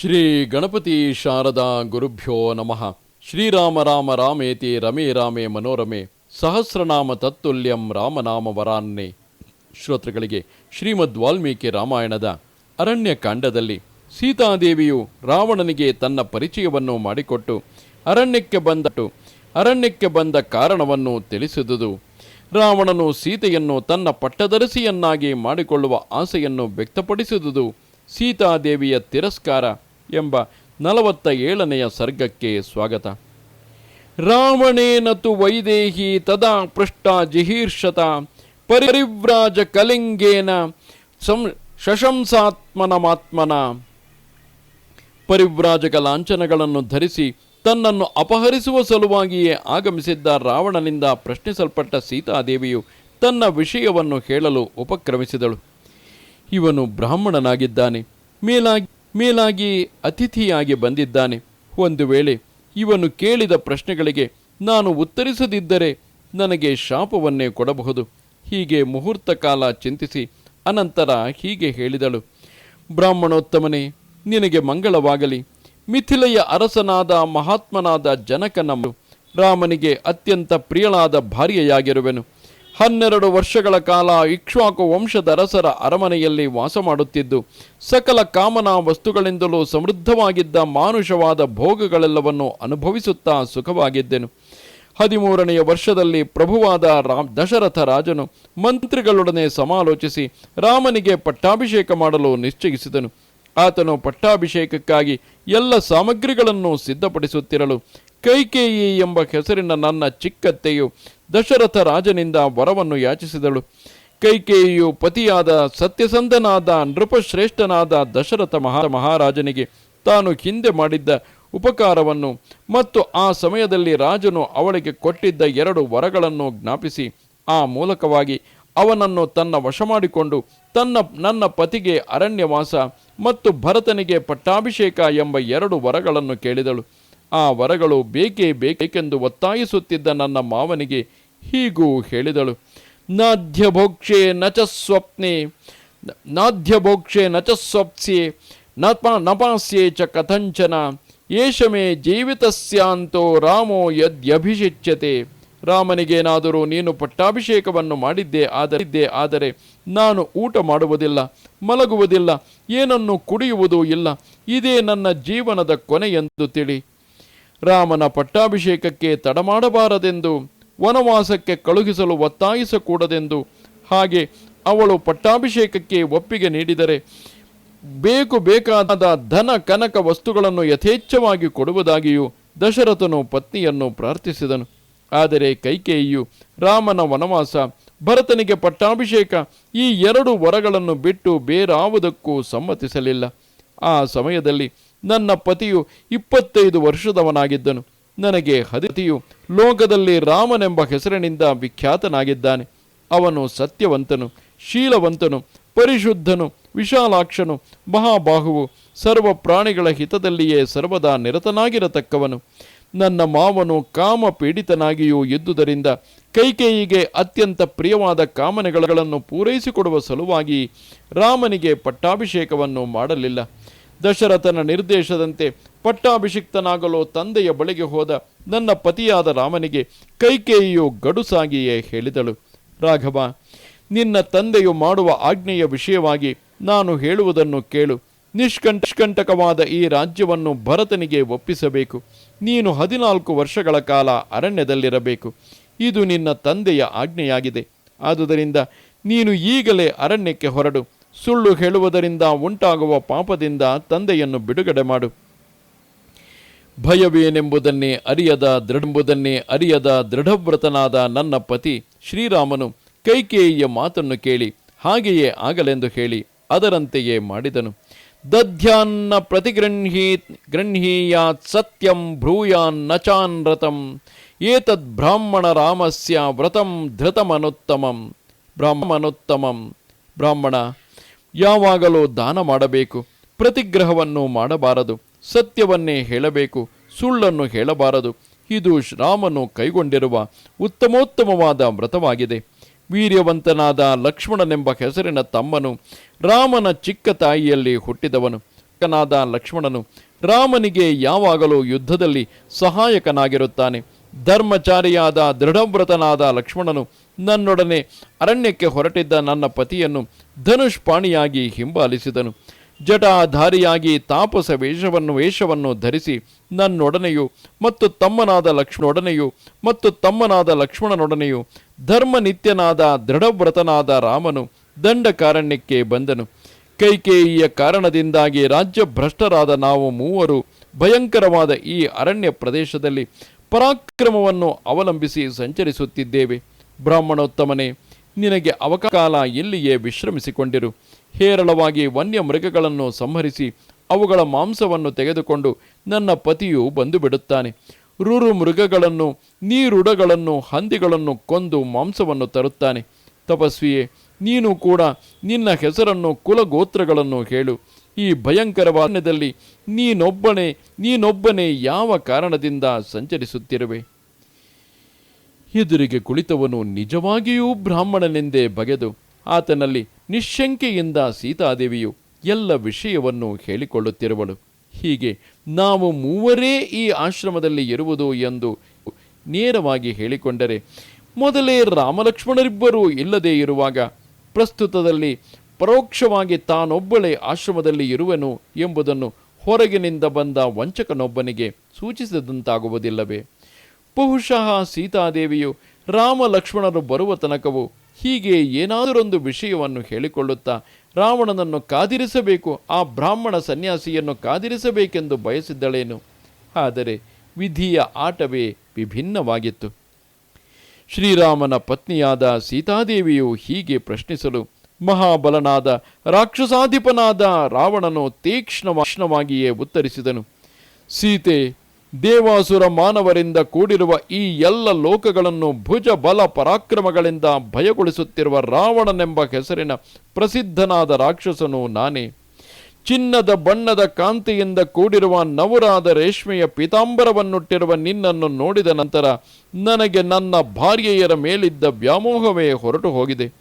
ಶ್ರೀ ಗಣಪತಿ ಶಾರದಾ ಗುರುಭ್ಯೋ ನಮಃ. ಶ್ರೀರಾಮ ರಾಮ ರಾಮೇತಿ ರಮೇ ರಾಮೇ ಮನೋರಮೆ. ಸಹಸ್ರನಾಮ ತತ್ತುಲ್ಯಂ ರಾಮನಾಮ ವರಾನ್ನೆ. ಶ್ರೋತೃಗಳಿಗೆ ಶ್ರೀಮದ್ ವಾಲ್ಮೀಕಿ ರಾಮಾಯಣದ ಅರಣ್ಯಕಾಂಡದಲ್ಲಿ ಸೀತಾದೇವಿಯು ರಾವಣನಿಗೆ ತನ್ನ ಪರಿಚಯವನ್ನು ಮಾಡಿಕೊಟ್ಟು ಅರಣ್ಯಕ್ಕೆ ಬಂದಟ್ಟು ಅರಣ್ಯಕ್ಕೆ ಬಂದ ಕಾರಣವನ್ನು ತಿಳಿಸಿದುದು. ರಾವಣನು ಸೀತೆಯನ್ನು ತನ್ನ ಪಟ್ಟದರಸಿಯನ್ನಾಗಿ ಮಾಡಿಕೊಳ್ಳುವ ಆಸೆಯನ್ನು ವ್ಯಕ್ತಪಡಿಸಿದುದು ಸೀತಾದೇವಿಯ ತಿರಸ್ಕಾರ. ಎಂಬ ನಲವತ್ತ ಏಳನೆಯ ಸರ್ಗಕ್ಕೆ ಸ್ವಾಗತ. ರಾವಣೇನ ತು ವೈದೇಹಿ ತದಾ ಪೃಷ್ಟ ಜಿಹೀರ್ಷತ ಪರಿವ್ರಾಜ ಕಲಿಂಗೇನ ಸಂ ಶಶಂಸಾತ್ಮನಮಾತ್ಮನ ಪರಿವ್ರಾಜಕ ಲಾಂಛನಗಳನ್ನು ಧರಿಸಿ ತನ್ನನ್ನು ಅಪಹರಿಸುವ ಸಲುವಾಗಿಯೇ ಆಗಮಿಸಿದ್ದ ರಾವಣನಿಂದ ಪ್ರಶ್ನಿಸಲ್ಪಟ್ಟ ಸೀತಾದೇವಿಯು ತನ್ನ ವಿಷಯವನ್ನು ಹೇಳಲು ಉಪಕ್ರಮಿಸಿದಳು. ಇವನು ಬ್ರಾಹ್ಮಣನಾಗಿದ್ದಾನೆ. ಮೇಲಾಗಿ ಮೇಲಾಗಿ ಅತಿಥಿಯಾಗಿ ಬಂದಿದ್ದಾನೆ. ಒಂದು ವೇಳೆ ಇವನು ಕೇಳಿದ ಪ್ರಶ್ನೆಗಳಿಗೆ ನಾನು ಉತ್ತರಿಸದಿದ್ದರೆ ನನಗೆ ಶಾಪವನ್ನೇ ಕೊಡಬಹುದು. ಹೀಗೆ ಮುಹೂರ್ತ ಕಾಲ ಚಿಂತಿಸಿ ಅನಂತರ ಹೀಗೆ ಹೇಳಿದಳು. ಬ್ರಾಹ್ಮಣೋತ್ತಮನೇ, ನಿನಗೆ ಮಂಗಳವಾಗಲಿ. ಮಿಥಿಲೆಯ ಅರಸನಾದ ಮಹಾತ್ಮನಾದ ಜನಕನ ರಾಮನಿಗೆ ಅತ್ಯಂತ ಪ್ರಿಯಳಾದ ಭಾರ್ಯೆಯಾಗಿರುವೆನು. ಹನ್ನೆರಡು ವರ್ಷಗಳ ಕಾಲ ಇಕ್ಷ್ವಾಕು ವಂಶದ ಅರಸರ ಅರಮನೆಯಲ್ಲಿ ವಾಸ ಮಾಡುತ್ತಿದ್ದು, ಸಕಲ ಕಾಮನಾ ವಸ್ತುಗಳಿಂದಲೂ ಸಮೃದ್ಧವಾಗಿದ್ದ ಮಾನುಷವಾದ ಭೋಗಗಳೆಲ್ಲವನ್ನು ಅನುಭವಿಸುತ್ತಾ ಸುಖವಾಗಿದ್ದೆನು. ಹದಿಮೂರನೆಯ ವರ್ಷದಲ್ಲಿ ಪ್ರಭುವಾದ ರಾಮ್, ದಶರಥ ರಾಜನು ಮಂತ್ರಿಗಳೊಡನೆ ಸಮಾಲೋಚಿಸಿ ರಾಮನಿಗೆ ಪಟ್ಟಾಭಿಷೇಕ ಮಾಡಲು ನಿಶ್ಚಯಿಸಿದನು. ಆತನು ಪಟ್ಟಾಭಿಷೇಕಕ್ಕಾಗಿ ಎಲ್ಲ ಸಾಮಗ್ರಿಗಳನ್ನು ಸಿದ್ಧಪಡಿಸುತ್ತಿರಲು ಕೈಕೇಯಿ ಎಂಬ ಹೆಸರಿನ ನನ್ನ ಚಿಕ್ಕತ್ತೆಯು ದಶರಥ ರಾಜನಿಂದ ವರವನ್ನು ಯಾಚಿಸಿದಳು. ಕೈಕೇಯಿಯು ಪತಿಯಾದ ಸತ್ಯಸಂಧನಾದ, ನೃಪಶ್ರೇಷ್ಠನಾದ ದಶರಥ ಮಹಾ, ಮಹಾರಾಜನಿಗೆ ತಾನು ಹಿಂದೆ ಮಾಡಿದ್ದ ಉಪಕಾರವನ್ನು ಮತ್ತು ಆ ಸಮಯದಲ್ಲಿ ರಾಜನು ಅವಳಿಗೆ ಕೊಟ್ಟಿದ್ದ ಎರಡು ವರಗಳನ್ನು ಜ್ಞಾಪಿಸಿ, ಆ ಮೂಲಕವಾಗಿ ಅವನನ್ನು ತನ್ನ ವಶ ಮಾಡಿಕೊಂಡು ತನ್ನ, ನನ್ನ ಪತಿಗೆ ಅರಣ್ಯವಾಸ ಮತ್ತು ಭರತನಿಗೆ ಪಟ್ಟಾಭಿಷೇಕ ಎಂಬ ಎರಡು ವರಗಳನ್ನು ಕೇಳಿದಳು. ಆ ವರಗಳು ಬೇಕೇ ಬೇಕೆಂದು ಒತ್ತಾಯಿಸುತ್ತಿದ್ದ ನನ್ನ ಮಾವನಿಗೆ ಹೀಗೂ ಹೇಳಿದಳು. ನಾಧ್ಯಭೋಕ್ಷೆ ನಚ ಸ್ವಪ್ನೆ ನಾಧ್ಯಭೋಕ್ಷೆ ನಚ ಸ್ವಪ್ಸ್ಯೆ ನಪ ನಪಾಸ್ಯೆ ಚ ಕಥಂಚನ ಏಷ ಮೇ ಜೀವಿತಸ್ಯಾಂತೋ ರಾಮೋ ಯದ್ಯಭಿಷಿಚ್ಯತೆ. ರಾಮನಿಗೇನಾದರೂ ನೀನು ಪಟ್ಟಾಭಿಷೇಕವನ್ನು ಮಾಡಿದ್ದೆ ಆದರಿದ್ದೇ ಆದರೆ ನಾನು ಊಟ ಮಾಡುವುದಿಲ್ಲ, ಮಲಗುವುದಿಲ್ಲ, ಏನನ್ನು ಕುಡಿಯುವುದೂ ಇಲ್ಲ, ಇದೇ ನನ್ನ ಜೀವನದ ಕೊನೆಯೆಂದು ತಿಳಿ. ರಾಮನ ಪಟ್ಟಾಭಿಷೇಕಕ್ಕೆ ತಡಮಾಡಬಾರದೆಂದು ವನವಾಸಕ್ಕೆ ಕಳುಹಿಸಲು ಒತ್ತಾಯಿಸಕೂಡದೆಂದು ಹಾಗೆ ಅವಳು ಪಟ್ಟಾಭಿಷೇಕಕ್ಕೆ ಒಪ್ಪಿಗೆ ನೀಡಿದರೆ ಬೇಕು ಬೇಕಾದ ಧನ ಕನಕ ವಸ್ತುಗಳನ್ನು ಯಥೇಚ್ಛವಾಗಿ ಕೊಡುವುದಾಗಿಯೂ ದಶರಥನು ಪತ್ನಿಯನ್ನು ಪ್ರಾರ್ಥಿಸಿದನು. ಆದರೆ ಕೈಕೇಯಿಯು ರಾಮನ ವನವಾಸ, ಭರತನಿಗೆ ಪಟ್ಟಾಭಿಷೇಕ ಈ ಎರಡು ವರಗಳನ್ನು ಬಿಟ್ಟು ಬೇರಾವುದಕ್ಕೂ ಸಮ್ಮತಿಸಲಿಲ್ಲ. ಆ ಸಮಯದಲ್ಲಿ ನನ್ನ ಪತಿಯು ಇಪ್ಪತ್ತೈದು ವರ್ಷದವನಾಗಿದ್ದನು. ನನಗೆ ಹದಿತಿಯು ಲೋಕದಲ್ಲಿ ರಾಮನೆಂಬ ಹೆಸರಿನಿಂದ ವಿಖ್ಯಾತನಾಗಿದ್ದಾನೆ. ಅವನು ಸತ್ಯವಂತನು, ಶೀಲವಂತನು, ಪರಿಶುದ್ಧನು, ವಿಶಾಲಾಕ್ಷನು, ಮಹಾಬಾಹುವು, ಸರ್ವ ಪ್ರಾಣಿಗಳ ಹಿತದಲ್ಲಿಯೇ ಸರ್ವದಾ ನಿರತನಾಗಿರತಕ್ಕವನು. ನನ್ನ ಮಾವನು ಕಾಮ ಪೀಡಿತನಾಗಿಯೂ ಇದ್ದುದರಿಂದ ಕೈಕೇಯಿಗೆ ಅತ್ಯಂತ ಪ್ರಿಯವಾದ ಕಾಮನೆಗಳನ್ನು ಪೂರೈಸಿಕೊಡುವ ಸಲುವಾಗಿ ರಾಮನಿಗೆ ಪಟ್ಟಾಭಿಷೇಕವನ್ನು ಮಾಡಲಿಲ್ಲ. ದಶರಥನ ನಿರ್ದೇಶದಂತೆ ಪಟ್ಟಾಭಿಷಿಕ್ತನಾಗಲು ತಂದೆಯ ಬಳಿಗೆ ಹೋದ ನನ್ನ ಪತಿಯಾದ ರಾಮನಿಗೆ ಕೈಕೇಯಿಯು ಗಡುಸಾಗಿಯೇ ಹೇಳಿದಳು. ರಾಘವ, ನಿನ್ನ ತಂದೆಯು ಮಾಡುವ ಆಜ್ಞೆಯ ವಿಷಯವಾಗಿ ನಾನು ಹೇಳುವುದನ್ನು ಕೇಳು. ನಿಷ್ಕಂಠಕವಾದ ಈ ರಾಜ್ಯವನ್ನು ಭರತನಿಗೆ ಒಪ್ಪಿಸಬೇಕು. ನೀನು ಹದಿನಾಲ್ಕು ವರ್ಷಗಳ ಕಾಲ ಅರಣ್ಯದಲ್ಲಿರಬೇಕು. ಇದು ನಿನ್ನ ತಂದೆಯ ಆಜ್ಞೆಯಾಗಿದೆ. ಆದುದರಿಂದ ನೀನು ಈಗಲೇ ಅರಣ್ಯಕ್ಕೆ ಹೊರಡು. ಸುಳ್ಳು ಹೇಳುವುದರಿಂದ ಉಂಟಾಗುವ ಪಾಪದಿಂದ ತಂದೆಯನ್ನು ಬಿಡುಗಡೆ ಮಾಡು. ಭಯವೇನೆಂಬುದನ್ನೇ ಅರಿಯದ ದೃಢಂಬುದನ್ನೇ ಅರಿಯದ ದೃಢವ್ರತನಾದ ನನ್ನ ಪತಿ ಶ್ರೀರಾಮನು ಕೈಕೇಯಿಯ ಮಾತನ್ನು ಕೇಳಿ ಹಾಗೆಯೇ ಆಗಲೆಂದು ಹೇಳಿ ಅದರಂತೆಯೇ ಮಾಡಿದನು. ದಧ್ಯಾನ್ನ ಪ್ರತಿಗೃಹೀ ಗೃಹೀಯಾತ್ ಸತ್ಯಂ ಭ್ರೂಯಾನ್ ನಚಾನ್ ರಥಂ ಏತದ್ ಬ್ರಾಹ್ಮಣ ರಾಮಸ್ಯ ವ್ರತಂ ಧೃತಮನುತ್ತಮಂ ಬ್ರಾಹ್ಮಣೋತ್ತಮಂ ಬ್ರಾಹ್ಮಣ ಯಾವಾಗಲೂ ದಾನ ಮಾಡಬೇಕು, ಪ್ರತಿಗ್ರಹವನ್ನು ಮಾಡಬಾರದು, ಸತ್ಯವನ್ನೇ ಹೇಳಬೇಕು, ಸುಳ್ಳನ್ನು ಹೇಳಬಾರದು. ಇದು ರಾಮನು ಕೈಗೊಂಡಿರುವ ಉತ್ತಮೋತ್ತಮವಾದ ವ್ರತವಾಗಿದೆ. ವೀರ್ಯವಂತನಾದ ಲಕ್ಷ್ಮಣನೆಂಬ ಹೆಸರಿನ ತಮ್ಮನು ರಾಮನ ಚಿಕ್ಕ ತಾಯಿಯಲ್ಲಿ ಹುಟ್ಟಿದವನು. ಕನಾದ ಲಕ್ಷ್ಮಣನು ರಾಮನಿಗೆ ಯಾವಾಗಲೂ ಯುದ್ಧದಲ್ಲಿ ಸಹಾಯಕನಾಗಿರುತ್ತಾನೆ. ಧರ್ಮಚಾರಿಯಾದ ದೃಢವ್ರತನಾದ ಲಕ್ಷ್ಮಣನು ನನ್ನೊಡನೆ ಅರಣ್ಯಕ್ಕೆ ಹೊರಟಿದ್ದ ನನ್ನ ಪತಿಯನ್ನು ಧನುಷ್ಪಾಣಿಯಾಗಿ ಹಿಂಬಾಲಿಸಿದನು. ಜಟಾಧಾರಿಯಾಗಿ ತಾಪಸ ವೇಷವನ್ನು ವೇಷವನ್ನು ಧರಿಸಿ ನನ್ನೊಡನೆಯು ಮತ್ತು ತಮ್ಮನಾದ ಲಕ್ಷ್ಮಣೊಡನೆಯು ಮತ್ತು ತಮ್ಮನಾದ ಲಕ್ಷ್ಮಣನೊಡನೆಯು ಧರ್ಮನಿತ್ಯನಾದ ದೃಢವ್ರತನಾದ ರಾಮನು ದಂಡಕಾರಣ್ಯಕ್ಕೆ ಬಂದನು. ಕೈಕೇಯಿಯ ಕಾರಣದಿಂದಾಗಿ ರಾಜ್ಯ ಭ್ರಷ್ಟರಾದ ನಾವು ಮೂವರು ಭಯಂಕರವಾದ ಈ ಅರಣ್ಯ ಪ್ರದೇಶದಲ್ಲಿ ಪರಾಕ್ರಮವನ್ನು ಅವಲಂಬಿಸಿ ಸಂಚರಿಸುತ್ತಿದ್ದೇವೆ. ಬ್ರಾಹ್ಮಣೋತ್ತಮನೇ, ನಿನಗೆ ಅವಕಾಲ ಎಲ್ಲಿಯೇ ವಿಶ್ರಮಿಸಿಕೊಂಡಿರು? ಹೇರಳವಾಗಿ ವನ್ಯ ಮೃಗಗಳನ್ನು ಸಂಹರಿಸಿ ಅವುಗಳ ಮಾಂಸವನ್ನು ತೆಗೆದುಕೊಂಡು ನನ್ನ ಪತಿಯು ಬಂದು ಬಿಡುತ್ತಾನೆ ರುರು ಮೃಗಗಳನ್ನು ನೀರುಡಗಳನ್ನು, ಹಂದಿಗಳನ್ನು ಕೊಂದು ಮಾಂಸವನ್ನು ತರುತ್ತಾನೆ. ತಪಸ್ವಿಯೇ, ನೀನು ಕೂಡ ನಿನ್ನ ಹೆಸರನ್ನು ಕುಲಗೋತ್ರಗಳನ್ನು ಹೇಳು. ಈ ಭಯಂಕರವಾದದಲ್ಲಿ ನೀನೊಬ್ಬನೇ ನೀನೊಬ್ಬನೇ ಯಾವ ಕಾರಣದಿಂದ ಸಂಚರಿಸುತ್ತಿರುವೆ? ಎದುರಿಗೆ ಕುಳಿತವನು ನಿಜವಾಗಿಯೂ ಬ್ರಾಹ್ಮಣನೆಂದೇ ಬಗೆದು ಆತನಲ್ಲಿ ನಿಶಂಕೆಯಿಂದ ಸೀತಾದೇವಿಯು ಎಲ್ಲ ವಿಷಯವನ್ನು ಹೇಳಿಕೊಳ್ಳುತ್ತಿರುವಳು. ಹೀಗೆ ನಾವು ಮೂವರೇ ಈ ಆಶ್ರಮದಲ್ಲಿ ಇರುವುದು ಎಂದು ನೇರವಾಗಿ ಹೇಳಿಕೊಂಡರೆ ಮೊದಲೇ ರಾಮಲಕ್ಷ್ಮಣರಿಬ್ಬರೂ ಇಲ್ಲದೇ ಇರುವಾಗ ಪ್ರಸ್ತುತದಲ್ಲಿ ಪರೋಕ್ಷವಾಗಿ ತಾನೊಬ್ಬಳೇ ಆಶ್ರಮದಲ್ಲಿ ಇರುವೆನು ಎಂಬುದನ್ನು ಹೊರಗಿನಿಂದ ಬಂದ ವಂಚಕನೊಬ್ಬನಿಗೆ ಸೂಚಿಸಿದಂತಾಗುವುದಿಲ್ಲವೇ? ಬಹುಶಃ ಸೀತಾದೇವಿಯು ರಾಮ ಲಕ್ಷ್ಮಣರು ಬರುವ ತನಕವು ಹೀಗೆ ಏನಾದರೊಂದು ವಿಷಯವನ್ನು ಹೇಳಿಕೊಳ್ಳುತ್ತಾ ರಾವಣನನ್ನು ಕಾದಿರಿಸಬೇಕು, ಆ ಬ್ರಾಹ್ಮಣ ಸನ್ಯಾಸಿಯನ್ನು ಕಾದಿರಿಸಬೇಕೆಂದು ಬಯಸಿದ್ದಳೇನು? ಆದರೆ ವಿಧಿಯ ಆಟವೇ ವಿಭಿನ್ನವಾಗಿತ್ತು. ಶ್ರೀರಾಮನ ಪತ್ನಿಯಾದ ಸೀತಾದೇವಿಯು ಹೀಗೆ ಪ್ರಶ್ನಿಸಲು, ಮಹಾಬಲನಾದ ರಾಕ್ಷಸಾಧಿಪನಾದ ರಾವಣನು ತೀಕ್ಷ್ಣವಾಗಿಯೇ ಉತ್ತರಿಸಿದನು. ಸೀತೆ ದೇವಾಸುರ ಮಾನವರಿಂದ ಕೂಡಿರುವ ಈ ಎಲ್ಲ ಲೋಕಗಳನ್ನು ಭುಜ ಬಲ ಪರಾಕ್ರಮಗಳಿಂದ ಭಯಗೊಳಿಸುತ್ತಿರುವ ರಾವಣನೆಂಬ ಹೆಸರಿನ ಪ್ರಸಿದ್ಧನಾದ ರಾಕ್ಷಸನು ನಾನೇ. ಚಿನ್ನದ ಬಣ್ಣದ ಕಾಂತಿಯಿಂದ ಕೂಡಿರುವ ನವರಾದ ರೇಷ್ಮೆಯ ಪೀತಾಂಬರವನ್ನುಟ್ಟಿರುವ ನಿನ್ನನ್ನು ನೋಡಿದ ನಂತರ ನನಗೆ ನನ್ನ ಭಾರ್ಯೆಯರ ಮೇಲಿದ್ದ ವ್ಯಾಮೋಹವೇ ಹೊರಟು ಹೋಗಿದೆ.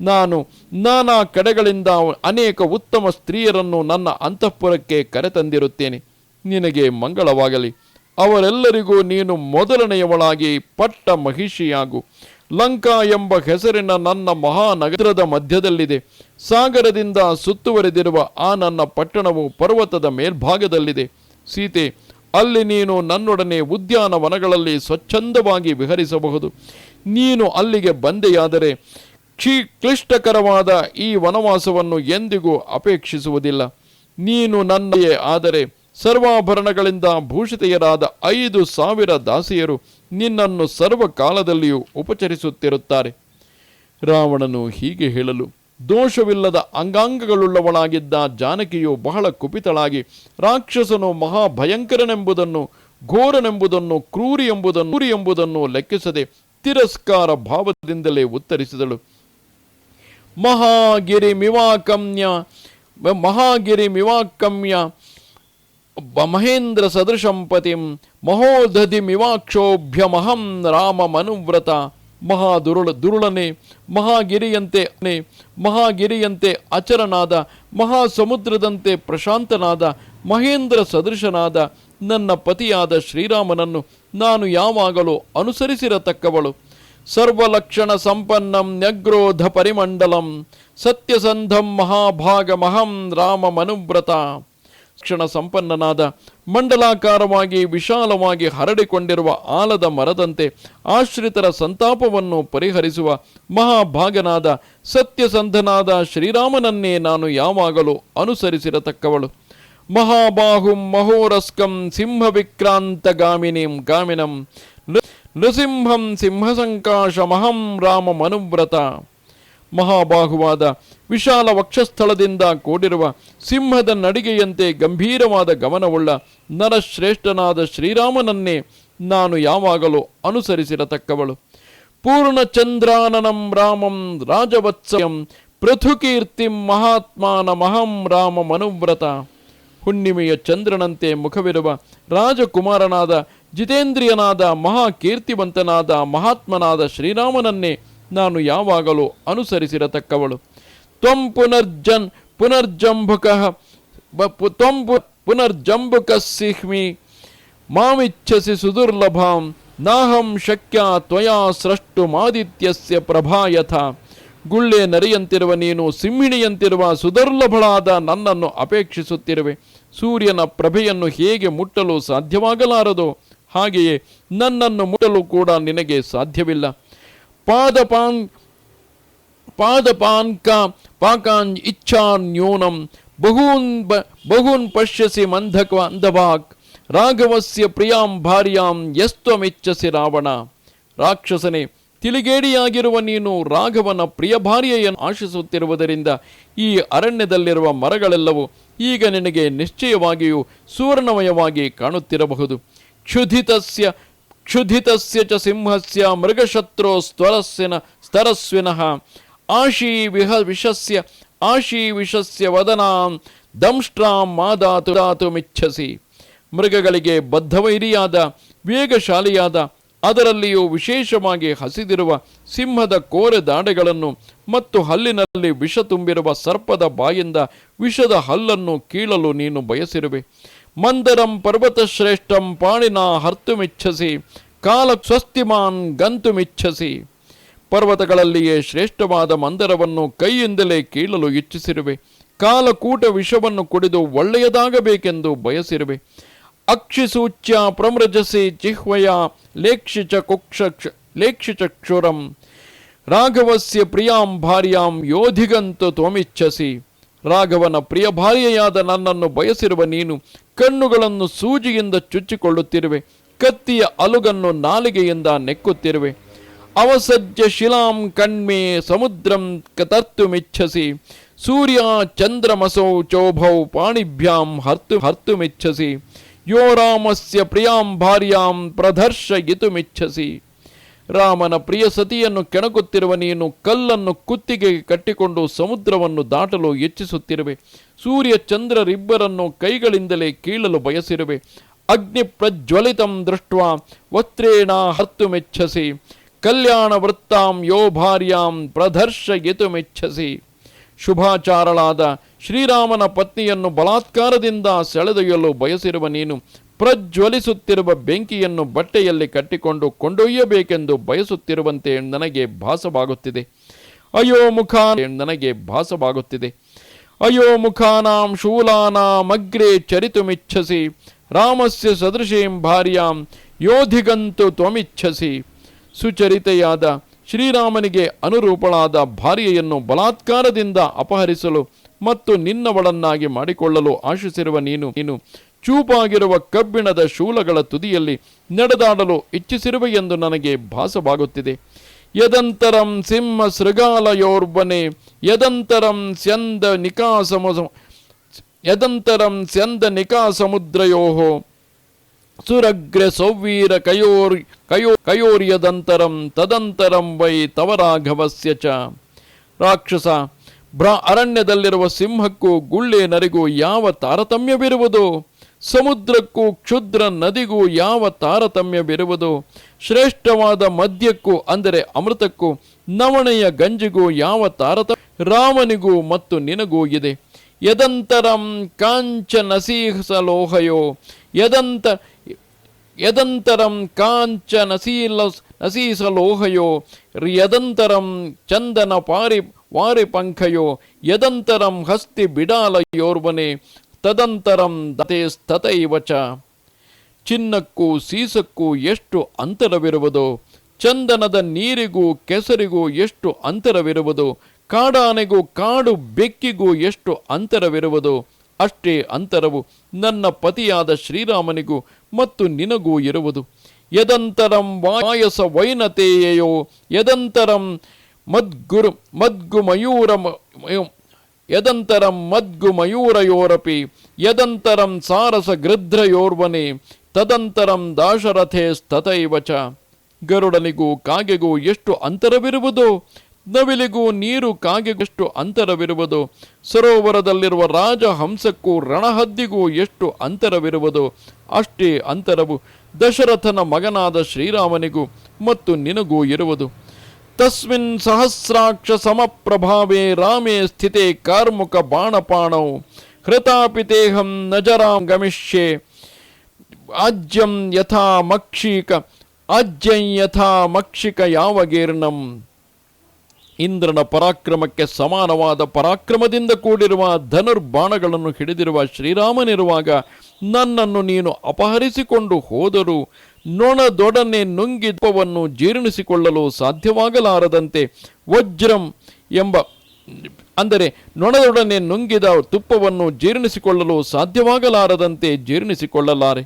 ನಾನು ನಾನಾ ಕಡೆಗಳಿಂದ ಅನೇಕ ಉತ್ತಮ ಸ್ತ್ರೀಯರನ್ನು ನನ್ನ ಅಂತಃಪುರಕ್ಕೆ ಕರೆತಂದಿರುತ್ತೇನೆ. ನಿನಗೆ ಮಂಗಳವಾಗಲಿ. ಅವರೆಲ್ಲರಿಗೂ ನೀನು ಮೊದಲನೆಯವಳಾಗಿ ಪಟ್ಟ ಮಹಿಷಿಯಾಗು. ಲಂಕಾ ಎಂಬ ಹೆಸರಿನ ನನ್ನ ಮಹಾನಗರದ ಮಧ್ಯದಲ್ಲಿದೆ. ಸಾಗರದಿಂದ ಸುತ್ತುವರೆದಿರುವ ಆ ನನ್ನ ಪಟ್ಟಣವು ಪರ್ವತದ ಮೇಲ್ಭಾಗದಲ್ಲಿದೆ. ಸೀತೆ, ಅಲ್ಲಿ ನೀನು ನನ್ನೊಡನೆ ಉದ್ಯಾನವನಗಳಲ್ಲಿ ಸ್ವಚ್ಛಂದವಾಗಿ ವಿಹರಿಸಬಹುದು. ನೀನು ಅಲ್ಲಿಗೆ ಬಂದೆಯಾದರೆ ಕ್ಷೀ ಕ್ಲಿಷ್ಟಕರವಾದ ಈ ವನವಾಸವನ್ನು ಎಂದಿಗೂ ಅಪೇಕ್ಷಿಸುವುದಿಲ್ಲ. ನೀನು ನನ್ನಯೇ ಆದರೆ ಸರ್ವಾಭರಣಗಳಿಂದ ಭೂಷಿತೆಯರಾದ ಐದು ಸಾವಿರ ದಾಸಿಯರು ನಿನ್ನನ್ನು ಸರ್ವಕಾಲದಲ್ಲಿಯೂ ಉಪಚರಿಸುತ್ತಿರುತ್ತಾರೆ. ರಾವಣನು ಹೀಗೆ ಹೇಳಲು, ದೋಷವಿಲ್ಲದ ಅಂಗಾಂಗಗಳುಳ್ಳವಳಾಗಿದ್ದ ಜಾನಕಿಯು ಬಹಳ ಕುಪಿತಳಾಗಿ, ರಾಕ್ಷಸನು ಮಹಾಭಯಂಕರನೆಂಬುದನ್ನು, ಘೋರನೆಂಬುದನ್ನು, ಕ್ರೂರಿ ಎಂಬುದನ್ನು ಎಂಬುದನ್ನು ಲೆಕ್ಕಿಸದೆ ತಿರಸ್ಕಾರ ಭಾವದಿಂದಲೇ ಉತ್ತರಿಸಿದಳು. ಮಹಾಗಿರಿ ಮಿವಾಕಮ್ಯ ಮಹಾಗಿರಿ ಮಿವಾಕಮ್ಯ ಮಹೇಂದ್ರ ಸದೃಶಂಪತಿಂ ರಾಮ ಮನುವ್ರತ ಮಹಾ ದುರುಳ ದುರುಳನೆ ಮಹಾಗಿರಿಯಂತೆ ಮಹಾಗಿರಿಯಂತೆ ಅಚರನಾದ ಮಹಾಸಮುದ್ರದಂತೆ ಪ್ರಶಾಂತನಾದ, ಮಹೇಂದ್ರ ಸದೃಶನಾದ, ನನ್ನ ಪತಿಯಾದ ಶ್ರೀರಾಮನನ್ನು ನಾನು ಯಾವಾಗಲೂ ಅನುಸರಿಸಿರತಕ್ಕವಳು. ಸರ್ವಲಕ್ಷಣ ಸಂಪನ್ನಂ ನ್ಯಗ್ರೋಧ ಪರಿಮಂಡಲಂ, ಸತ್ಯಸಂಧಂ ಮಹಾಭಾಗಮಹಂ ರಾಮ ಮನುವ್ರತ ಕ್ಷಣ ಸಂಪನ್ನನಾದ ಮಂಡಲಾಕಾರವಾಗಿ ವಿಶಾಲವಾಗಿ ಹರಡಿಕೊಂಡಿರುವ ಆಲದ ಮರದಂತೆ ಆಶ್ರಿತರ ಸಂತಾಪವನ್ನು ಪರಿಹರಿಸುವ ಮಹಾಭಾಗನಾದ ಸತ್ಯಸಂಧನಾದ ಶ್ರೀರಾಮನನ್ನೇ ನಾನು ಯಾವಾಗಲೂ ಅನುಸರಿಸಿರತಕ್ಕವಳು. ಮಹಾಬಾಹುಂ ಮಹೋರಸ್ಕಂ ಸಿಂಹವಿಕ್ರಾಂತ ಗಾಮಿನಿಂ ಗಾಮಿನಂ ನೃಸಿಂಹಂ ಸಿಂಹಸಂಕಾಶ ಮಹಂ ರಾಮ ಮನುವ್ರತ ಮಹಾಬಾಹುವಾದ ವಿಶಾಲ ವಕ್ಷಸ್ಥಳದಿಂದ ಕೂಡಿರುವ ಸಿಂಹದ ನಡಿಗೆಯಂತೆ ಗಂಭೀರವಾದ ಗಮನವುಳ್ಳ ನರಶ್ರೇಷ್ಠನಾದ ಶ್ರೀರಾಮನನ್ನೇ ನಾನು ಯಾವಾಗಲೂ ಅನುಸರಿಸಿರತಕ್ಕವಳು. ಪೂರ್ಣಚಂದ್ರಾನನಂ ರಾಮಂ ರಾಜವತ್ಸಯಂ ಪೃಥುಕೀರ್ತಿಂ ಮಹಾತ್ಮಾನಮಹಂ ರಾಮ ಮನುವ್ರತ. ಹುಣ್ಣಿಮೆಯ ಚಂದ್ರನಂತೆ ಮುಖವಿರುವ ರಾಜಕುಮಾರನಾದ ಜಿತೇಂದ್ರಿಯನಾದ ಮಹಾಕೀರ್ತಿವಂತನಾದ ಮಹಾತ್ಮನಾದ ಶ್ರೀರಾಮನನ್ನೇ ನಾನು ಯಾವಾಗಲೂ ಅನುಸರಿಸಿರತಕ್ಕವಳು. ತ್ವಂ ಪುನರ್ಜನ್ ಪುನರ್ಜಂಬುಕ ತ್ವಂ ಪುನರ್ಜಂಬುಕ ಸಿಹ್ಮಿ ಮಾಮಿಚ್ಛಸಿ ಸುದುರ್ಲಭಾಂ ನಾಹಂ ಶಕ್ಯ ತ್ವಯಾ ಸ್ರಷ್ಟು ಮಾದಿತ್ಯಸ್ಯ ಪ್ರಭಾಯಥ ಗುಳ್ಳೆ ನರೆಯಂತಿರುವ ನೀನು ಸಿಂಹಿಣಿಯಂತಿರುವ ಸುದುರ್ಲಭಳಾದ ನನ್ನನ್ನು ಅಪೇಕ್ಷಿಸುತ್ತಿರುವೆ. ಸೂರ್ಯನ ಪ್ರಭೆಯನ್ನು ಹೇಗೆ ಮುಟ್ಟಲು ಸಾಧ್ಯವಾಗಲಾರದು? ಹಾಗೆಯೇ ನನ್ನನ್ನು ಮುಟ್ಟಲು ಕೂಡ ನಿನಗೆ ಸಾಧ್ಯವಿಲ್ಲ. ಪಾದಪಾನ್ ಪಾದಪಾನ್ಕ ಪಾಕಾನ್ ಇಚ್ಛಾನ್ಯೂನಂ ಬಹೂನ್ ಬ ಬಹೂನ್ ಪಶ್ಯಸಿ ಮಂಧಕ ಅಂಧವಾಕ್ ರಾಘವಸ್ಯ ಪ್ರಿಯಾಂ ಭಾರ್ಯಾಂ ಯಸ್ತ್ವಮಿಚ್ಚಸಿ ರಾವಣ. ರಾಕ್ಷಸನೇ, ತಿಳಿಗೇಡಿಯಾಗಿರುವ ನೀನು ರಾಘವನ ಪ್ರಿಯ ಭಾರ್ಯೆಯನ್ನು ಆಶಿಸುತ್ತಿರುವುದರಿಂದ ಈ ಅರಣ್ಯದಲ್ಲಿರುವ ಮರಗಳೆಲ್ಲವೂ ಈಗ ನಿನಗೆ ನಿಶ್ಚಯವಾಗಿಯೂ ಸುವರ್ಣಮಯವಾಗಿ ಕಾಣುತ್ತಿರಬಹುದು. ಕ್ಷುಧಿತಸ್ಯ ಕ್ಷುಧಿತಸ್ಯ ಚ ಸಿಂಹಸ್ಯ ಮೃಗಶತ್ರೋ ಸ್ತರಸ್ವಿನ ಸ್ತರಸ್ವಿನಃ ಆಶೀ ವಿಹ ವಿಷಸ್ಯ ಆಶಿ ವಿಷಸ್ಯ ವದನಾಂ ದಂಷ್ಟ್ರಾಂ ಮಾದಾತು ದಾತುಮಿಚ್ಛಸಿ ಮೃಗಗಳಿಗೆ ಬದ್ಧವೈರಿಯಾದ ವೇಗಶಾಲಿಯಾದ ಅದರಲ್ಲಿಯೂ ವಿಶೇಷವಾಗಿ ಹಸಿದಿರುವ ಸಿಂಹದ ಕೋರೆ ದಾಡೆಗಳನ್ನು ಮತ್ತು ಹಲ್ಲಿನಲ್ಲಿ ವಿಷ ತುಂಬಿರುವ ಸರ್ಪದ ಬಾಯಿಂದ ವಿಷದ ಹಲ್ಲನ್ನು ಕೀಳಲು ನೀನು ಬಯಸಿರುವೆ. ಮಂದರಂ ಪರ್ವತಶ್ರೇಷ್ಠಂ ಪಾಣಿನ ಹರ್ತುಮಿಚ್ಛಸಿ ಕಾಲ ಸ್ವಸ್ತಿಮಾನ್ ಗಂತುಮಿಚ್ಛಸಿ ಪರ್ವತಗಳಲ್ಲಿಯೇ ಶ್ರೇಷ್ಠವಾದ ಮಂದರವನ್ನು ಕೈಯಿಂದಲೇ ಕೀಳಲು ಇಚ್ಛಿಸಿರುವೆ. ಕಾಲಕೂಟ ವಿಷವನ್ನು ಕುಡಿದು ಒಳ್ಳೆಯದಾಗಬೇಕೆಂದು ಬಯಸಿರುವೆ. ಅಕ್ಷಿಸೂಚ್ಯ ಸೂಚ್ಯ ಜಿಹ್ವಯ ಲೇಕ್ಷಿಚ ಕುಕ್ಷಕ್ಷ ಕುಕ್ಷ ಲೇಕ್ಷಿ ಚಕ್ಷುರಂ ರಾಘವಸ್ಯ ಪ್ರಿಯಾಂ ಭಾರ್ಯಾಂ ಯೋಧಿಗಂತು ತ್ವಮಿಚ್ಛಸಿ. ರಾಘವನ ಪ್ರಿಯ ಭಾರ್ಯೆಯಾದ ನನ್ನನ್ನು ಬಯಸಿರುವ ನೀನು ಕಣ್ಣುಗಳನ್ನು ಸೂಜಿಯಿಂದ ಚುಚ್ಚಿಕೊಳ್ಳುತ್ತಿರುವೆ. ಕತ್ತಿಯ ಅಲುಗನ್ನು ನಾಲಿಗೆಯಿಂದ ನೆಕ್ಕುತ್ತಿರುವೆ. ಅವಸಜ್ಯ ಶಿಲಾಂ ಕಣ್ಮೆ ಸಮುದ್ರಂ ಕತರ್ತುಮಿಚ್ಛಸಿ. ಸೂರ್ಯ ಚಂದ್ರಮಸೌ ಚೌಭೌ ಪಾಣಿಭ್ಯಾಂ ಹರ್ತು ಹರ್ತುಮಿಚ್ಛಸಿ. ಯೋ ರಾಮಸ್ಯ ಪ್ರಿಯಾಂ ಭಾರ್ಯಾಂ ಪ್ರದರ್ಶಯಿತುಮಿಚ್ಛಸಿ. ರಾಮನ ಪ್ರಿಯ ಸತಿಯನ್ನು ಕೆಣಕುತ್ತಿರುವ ನೀನು ಕಲ್ಲನ್ನು ಕುತ್ತಿಗೆಗೆ ಕಟ್ಟಿಕೊಂಡು ಸಮುದ್ರವನ್ನು ದಾಟಲು ಹೆಚ್ಚಿಸುತ್ತಿರುವೆ ಸೂರ್ಯ ಚಂದ್ರರಿಬ್ಬರನ್ನು ಕೈಗಳಿಂದಲೇ ಕೀಳಲು ಬಯಸಿರುವೆ. ಅಗ್ನಿ ಪ್ರಜ್ವಲಿತಂ ದೃಷ್ಟ ವಸ್ತ್ರೇಣ ಹರ್ತುಮೆಚ್ಛಸಿ. ಕಲ್ಯಾಣ ವೃತ್ತಾಂ ಯೋ ಭಾರ್ಯಾಂ ಪ್ರದರ್ಶಯಿತುಮೆಚ್ಛಸಿ. ಶುಭಾಚಾರಳಾದ ಶ್ರೀರಾಮನ ಪತ್ನಿಯನ್ನು ಬಲಾತ್ಕಾರದಿಂದ ಸೆಳೆದೊಯ್ಯಲು ಬಯಸಿರುವ ನೀನು ಪ್ರಜ್ವಲಿಸುತ್ತಿರುವ ಬೆಂಕಿಯನ್ನು ಬಟ್ಟೆಯಲ್ಲಿ ಕಟ್ಟಿಕೊಂಡು ಕೊಂಡೊಯ್ಯಬೇಕೆಂದು ಬಯಸುತ್ತಿರುವಂತೆ ನನಗೆ ಭಾಸವಾಗುತ್ತಿದೆ. ಅಯೋ ಮುಖ ನನಗೆ ಭಾಸವಾಗುತ್ತಿದೆ. ಅಯೋ ಮುಖಾನಾಂ ಶೂಲಾನಾಮಗ್ರೆ ಚರಿತುಮಿಚ್ಛಸಿ. ರಾಮಸ್ಯ ಸದೃಶೀಂ ಭಾರ್ಯಾಂ ಯೋಧಿಗಂತು ತ್ವಮಿಚ್ಛಸಿ. ಸುಚರಿತೆಯಾದ ಶ್ರೀರಾಮನಿಗೆ ಅನುರೂಪಳಾದ ಭಾರ್ಯೆಯನ್ನು ಬಲಾತ್ಕಾರದಿಂದ ಅಪಹರಿಸಲು ಮತ್ತು ನಿನ್ನವಳನ್ನಾಗಿ ಮಾಡಿಕೊಳ್ಳಲು ಆಶಿಸಿರುವ ನೀನು ನೀನು ಚೂಪಾಗಿರುವ ಕಬ್ಬಿಣದ ಶೂಲಗಳ ತುದಿಯಲ್ಲಿ ನಡೆದಾಡಲು ಇಚ್ಛಿಸಿರುವೆ ಎಂದು ನನಗೆ ಭಾಸವಾಗುತ್ತಿದೆ. ಯದಂತರಂ ಸಿಂಹ ಸೃಗಾಲಯೋರ್ವನೆ ಯದಂತರಂ ಸ್ಯಂದ ನಿಕಾಸಮ, ಯದಂತರಂ ಸ್ಯಂದ ನಿಕಾಸಮುದ್ರಯೋ ಸುರಗ್ರೆ ಸೌವೀರ ಕಯೋರ್, ಕಯೋ, ಕಯೋರ್ಯದಂತರಂ ತದಂತರಂ ವೈ ತವ ರಾಘವಸ್ಯ ಚ. ರಾಕ್ಷಸ, ಬ್ರ, ಅರಣ್ಯದಲ್ಲಿರುವ ಸಿಂಹಕ್ಕೂ ಗುಳ್ಳೆ ನರಿಗೂ ಯಾವ ತಾರತಮ್ಯವಿರುವುದು? ಸಮುದ್ರಕ್ಕೂ ಕ್ಷುದ್ರ ನದಿಗೂ ಯಾವ ತಾರತಮ್ಯವಿರುವುದು? ಶ್ರೇಷ್ಠವಾದ ಮದ್ಯಕ್ಕೂ, ಅಂದರೆ ಅಮೃತಕ್ಕೂ, ನವಣೆಯ ಗಂಜಿಗೂ ಯಾವ ತಾರತಮ್ಯ? ರಾಮನಿಗೂ ಮತ್ತು ನಿನಗೂ ಇದೆ. ಯದಂತರಂ ಕಾಂಚ ನಸೀಸಲೋಹಯೋ ಯದಂತ ಯದಂತರಂ ಕಾಂಚ ನಸೀಲ ನಸೀಸಲೋಹಯೋ ಯದಂತರಂ ಚಂದನ ಪಾರಿ ವಾರಿಪಂಖಯೋ ಯದಂತರಂ ಹಸ್ತಿ ಬಿಡಾಲಯೋರ್ವನೆ, ತದಂತರಂ ದತೆ ಚಿನ್ನಕ್ಕೂ ಸೀಸಕ್ಕೂ ಎಷ್ಟು ಅಂತರವಿರುವುದೋ? ಚಂದನದ ನೀರಿಗೂ ಕೆಸರಿಗೂ ಎಷ್ಟು ಅಂತರವಿರುವುದು? ಕಾಡಾನೆಗೂ ಕಾಡು ಬೆಕ್ಕಿಗೂ ಎಷ್ಟು ಅಂತರವಿರುವುದು? ಅಷ್ಟೇ ಅಂತರವು ನನ್ನ ಪತಿಯಾದ ಶ್ರೀರಾಮನಿಗೂ ಮತ್ತು ನಿನಗೂ ಇರುವುದು. ಯದಂತರಂ ವಾಯಸ ವೈನತೆಯೋ ಯದಂತರಂ ಮದ್ಗುರು ಮದ್ಗು ಮಯೂರ ಯದಂತರಂ ಮದ್ಗು ಮಯೂರಯೋರಪಿ ಯದಂತರಂ ಸಾರಸ ಗೃಧ್ರಯೋರ್ವನೆ ತದಂತರಂ ದಾಶರಥೇ ಸ್ತತೈವಚ ಗರುಡನಿಗೂ ಕಾಗೆಗೂ ಎಷ್ಟು ಅಂತರವಿರುವುದು? ನವಿಲಿಗೂ ನೀರು ಕಾಗೆಗೆಷ್ಟು ಅಂತರವಿರುವುದು. ಸರೋವರದಲ್ಲಿರುವ ರಾಜ ಹಂಸಕ್ಕೂ ರಣಹದ್ದಿಗೂ ಎಷ್ಟು ಅಂತರವಿರುವುದು? ಅಷ್ಟೇ ಅಂತರವು ದಶರಥನ ಮಗನಾದ ಶ್ರೀರಾಮನಿಗೂ ಮತ್ತು ನಿನಗೂ ಇರುವುದು. ತಸ್ಮಿನ್ ಸಹಸ್ರಾಕ್ಷ ಸಮಪ್ರಭಾವೇ ರಾಮೇ ಸ್ಥಿತೆ ಕಾರ್ಮುಕ ಬಾಣಪಾಣೌ. ಹೃತಾಪಿತೇಹಂ ನಜರಾಂ ಗಮಿಷ್ಯೆ. ಆಜ್ಯಂ ಯಥಾ ಮಕ್ಷಿಕ ಆಜ್ಯಂ ಯಥಾ ಮಕ್ಷಿಕ ಯಾವಗೀರ್ಣಂ ಇಂದ್ರನ ಪರಾಕ್ರಮಕ್ಕೆ ಸಮಾನವಾದ ಪರಾಕ್ರಮದಿಂದ ಕೂಡಿರುವ ಧನುರ್ಬಾಣಗಳನ್ನು ಹಿಡಿದಿರುವ ಶ್ರೀರಾಮನಿರುವಾಗ ನನ್ನನ್ನು ನೀನು ಅಪಹರಿಸಿಕೊಂಡು ಹೋದರೂ ನೊಣದೊಡನೆ ನುಂಗಿದ್ಪವನ್ನು ಜೀರ್ಣಿಸಿಕೊಳ್ಳಲು ಸಾಧ್ಯವಾಗಲಾರದಂತೆ ವಜ್ರಂ ಎಂಬ, ಅಂದರೆ ನೊಣದೊಡನೆ ನುಂಗಿದ ತುಪ್ಪವನ್ನು ಜೀರ್ಣಿಸಿಕೊಳ್ಳಲು ಸಾಧ್ಯವಾಗಲಾರದಂತೆ ಜೀರ್ಣಿಸಿಕೊಳ್ಳಲಾರೆ.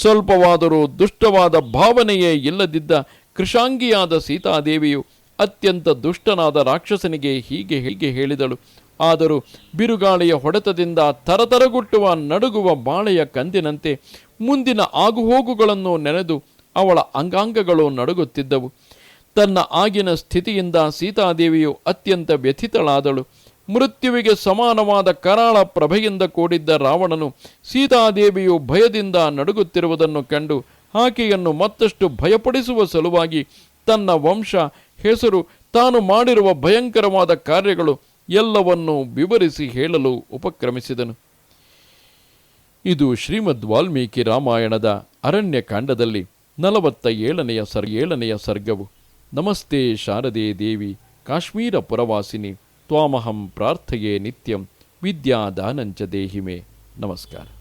ಸ್ವಲ್ಪವಾದರೂ ದುಷ್ಟವಾದ ಭಾವನೆಯೇ ಇಲ್ಲದಿದ್ದ ಕೃಷಾಂಗಿಯಾದ ಸೀತಾದೇವಿಯು ಅತ್ಯಂತ ದುಷ್ಟನಾದ ರಾಕ್ಷಸನಿಗೆ ಹೀಗೆ ಹೀಗೆ ಹೇಳಿದಳು. ಆದರೂ ಬಿರುಗಾಳಿಯ ಹೊಡೆತದಿಂದ ತರತರಗುಟ್ಟುವ ನಡುಗುವ ಬಾಳೆಯ ಕಂದಿನಂತೆ ಮುಂದಿನ ಆಗುಹೋಗುಗಳನ್ನು ನೆನೆದು ಅವಳ ಅಂಗಾಂಗಗಳು ನಡುಗುತ್ತಿದ್ದವು. ತನ್ನ ಆಗಿನ ಸ್ಥಿತಿಯಿಂದ ಸೀತಾದೇವಿಯು ಅತ್ಯಂತ ವ್ಯಥಿತಳಾದಳು. ಮೃತ್ಯುವಿಗೆ ಸಮಾನವಾದ ಕರಾಳ ಪ್ರಭೆಯಿಂದ ಕೂಡಿದ್ದ ರಾವಣನು ಸೀತಾದೇವಿಯು ಭಯದಿಂದ ನಡುಗುತ್ತಿರುವುದನ್ನು ಕಂಡು ಆಕೆಯನ್ನು ಮತ್ತಷ್ಟು ಭಯಪಡಿಸುವ ಸಲುವಾಗಿ ತನ್ನ ವಂಶ ಹೆಸರು ತಾನು ಮಾಡಿರುವ ಭಯಂಕರವಾದ ಕಾರ್ಯಗಳು ಎಲ್ಲವನ್ನೂ ವಿವರಿಸಿ ಹೇಳಲು ಉಪಕ್ರಮಿಸಿದನು. ಇದು ಶ್ರೀಮದ್ ವಾಲ್ಮೀಕಿ ರಾಮಾಯಣದ ಅರಣ್ಯಕಾಂಡದಲ್ಲಿ ನಲವತ್ತ ಏಳನೆಯ ಸರ್, ಏಳನೆಯ ಸರ್ಗವು. ನಮಸ್ತೆ ಶಾರದೆ ದೇವಿ, ಕಾಶ್ಮೀರ ಪುರವಾಸಿನಿ, ತ್ವಾಮಹಂ ಪ್ರಾರ್ಥಯೇ ನಿತ್ಯಂ, ವಿದ್ಯಾದಾನಂಚ ದೇಹಿಮೆ. ನಮಸ್ಕಾರ.